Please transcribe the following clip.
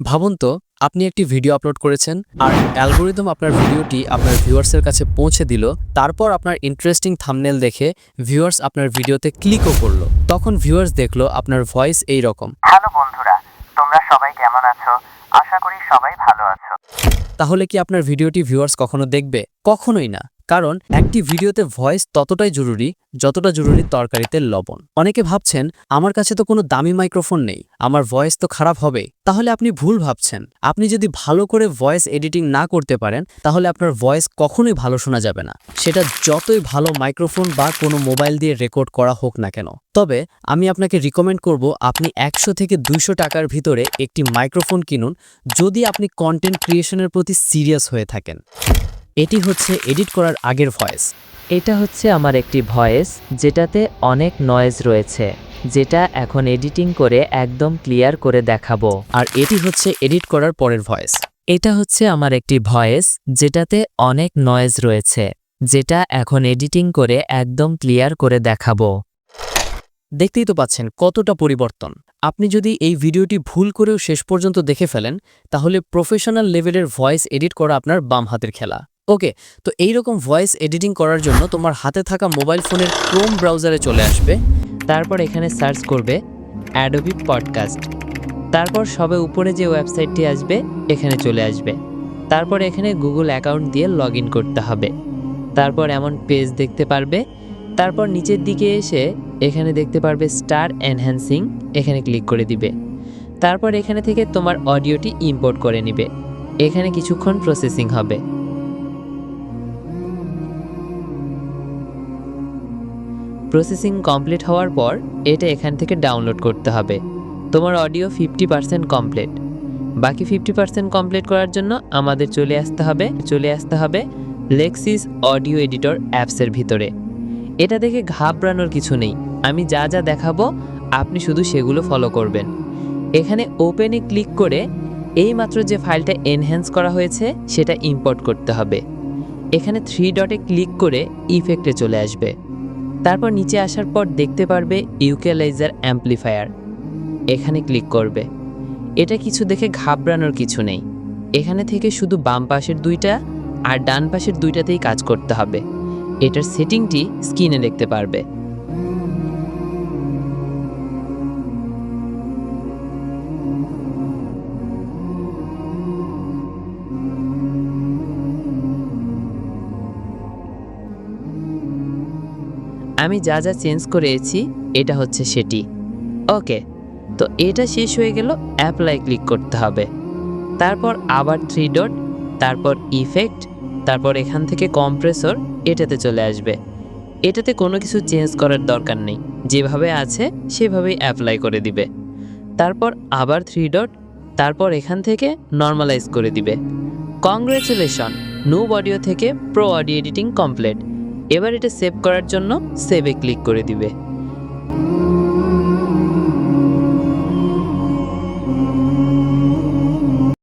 ভাবুন তো আপনি একটি ভিডিও আপলোড করেছেন আর অ্যালগোরিদম আপনার ভিডিওটি আপনার ভিউয়ার্সের কাছে পৌঁছে দিল তারপর আপনার ইন্টারেস্টিং থামনেল দেখে ভিউয়ার্স আপনার ভিডিওতে ক্লিকও করল। তখন ভিউয়ার্স দেখল আপনার ভয়েস এই রকম হ্যালো বন্ধুরা তোমরা সবাই কেমন আছো? আশা করি সবাই ভালো আছো। তাহলে কি আপনার ভিডিওটি ভিউয়ার্স কখনো দেখবে? কখনোই না। কারণ একটি ভিডিওতে ভয়েস ততটাই জরুরি, যতটা জরুরি তরকারিতে লবণ। অনেকে ভাবছেন, আমার কাছে তো কোনো দামি মাইক্রোফোন নেই, আমার ভয়েস তো খারাপ হবে। তাহলে আপনি ভুল ভাবছেন। আপনি যদি ভালো করে ভয়েস এডিটিং না করতে পারেন, তাহলে আপনার ভয়েস কখনোই ভালো শোনা যাবে না। সেটা যতই ভালো মাইক্রোফোন বা কোনো মোবাইল দিয়ে রেকর্ড করা হোক না কেন। তবে আমি আপনাকে রিকমেন্ড করব, আপনি একশো থেকে দুইশো টাকার ভিতরে একটি মাইক্রোফোন কিনুন, যদি আপনি কন্টেন্ট ক্রিয়েশনের প্রতি সিরিয়াস হয়ে থাকেন। এটি হচ্ছে এডিট করার আগের ভয়েস। এটা হচ্ছে আমার একটি ভয়েস যেটাতে অনেক নয়েজ রয়েছে যেটা এখন এডিটিং করে একদম ক্লিয়ার করে দেখাবো। আর এটি হচ্ছে এডিট করার পরের ভয়েস। এটা হচ্ছে আমার একটি ভয়েস যেটাতে অনেক নয়েজ রয়েছে যেটা এখন এডিটিং করে একদম ক্লিয়ার করে দেখাবো। দেখতেই তো পাচ্ছেন কতটা পরিবর্তন। আপনি যদি এই ভিডিওটি ভুল করেও শেষ পর্যন্ত দেখে ফেলেন তাহলে প্রফেশনাল লেভেলের ভয়েস এডিট করা আপনার বাম হাতের খেলা। ওকে তো এই রকম ভয়েস এডিটিং করার জন্য তোমার হাতে থাকা মোবাইল ফোনের ক্রোম ব্রাউজারে চলে আসবে। তারপর এখানে সার্চ করবে অ্যাডোবি পডকাস্ট তারপর সবে উপরে যে ওয়েবসাইটটি আসবে, এখানে চলে আসবে। তারপর এখানে গুগল অ্যাকাউন্ট দিয়ে লগ করতে হবে। তারপর এমন পেজ দেখতে পারবে। তারপর নিচের দিকে এসে এখানে দেখতে পারবে স্টার এনহ্যান্সিং এখানে ক্লিক করে দিবে। তারপর এখানে থেকে তোমার অডিওটি ইম্পোর্ট করে নিবে। এখানে কিছুক্ষণ প্রসেসিং হবে। প্রসেসিং কমপ্লিট হওয়ার পর এটা এখান থেকে ডাউনলোড করতে হবে। তোমার অডিও ফিফটি পার্সেন্ট কমপ্লিট বাকি ফিফটি পার্সেন্ট কমপ্লিট করার জন্য আমাদের চলে আসতে হবে, চলে আসতে হবে লেক্সিস অডিও এডিটর অ্যাপসের ভিতরে। এটা দেখে ঘাবড়ানোর কিছু নেই। আমি যা যা দেখাবো, আপনি শুধু সেগুলো ফলো করবেন। এখানে ওপেনে ক্লিক করে এইমাত্র যে ফাইলটা এনহ্যান্স করা হয়েছে, সেটা ইম্পোর্ট করতে হবে। এখানে থ্রি ডটে ক্লিক করে ইফেক্টে চলে আসবে। তারপর নিচে আসার পর দেখতে পারবে ইউকেলাইজার অ্যাম্পলিফায়ার। এখানে ক্লিক করবে। এটা কিছু দেখে ঘাবড়ানোর কিছু নেই। এখানে থেকে শুধু বাম পাশের দুইটা আর ডান পাশের দুইটাতেই কাজ করতে হবে। এটার সেটিংটি স্ক্রিনে দেখতে পারবে। আমি যা যা চেঞ্জ করেছি, এটা হচ্ছে সেটি। ওকে, তো এটা শেষ হয়ে গেল অ্যাপ্লাই ক্লিক করতে হবে। তারপর আবার থ্রি ডট তারপর ইফেক্ট তারপর এখান থেকে কম্প্রেসর এটাতে চলে আসবে। এটাতে কোনো কিছু চেঞ্জ করার দরকার নেই। যেভাবে আছে, সেভাবেই অ্যাপ্লাই করে দিবে। তারপর আবার থ্রি ডট তারপর এখান থেকে নর্মালাইজ করে দিবে। কংগ্রেচুলেশন নুব অডিও থেকে প্রো অডিও এডিটিং কমপ্লিট এবার এটা সেভ করার জন্য সেভে ক্লিক করে দিবে।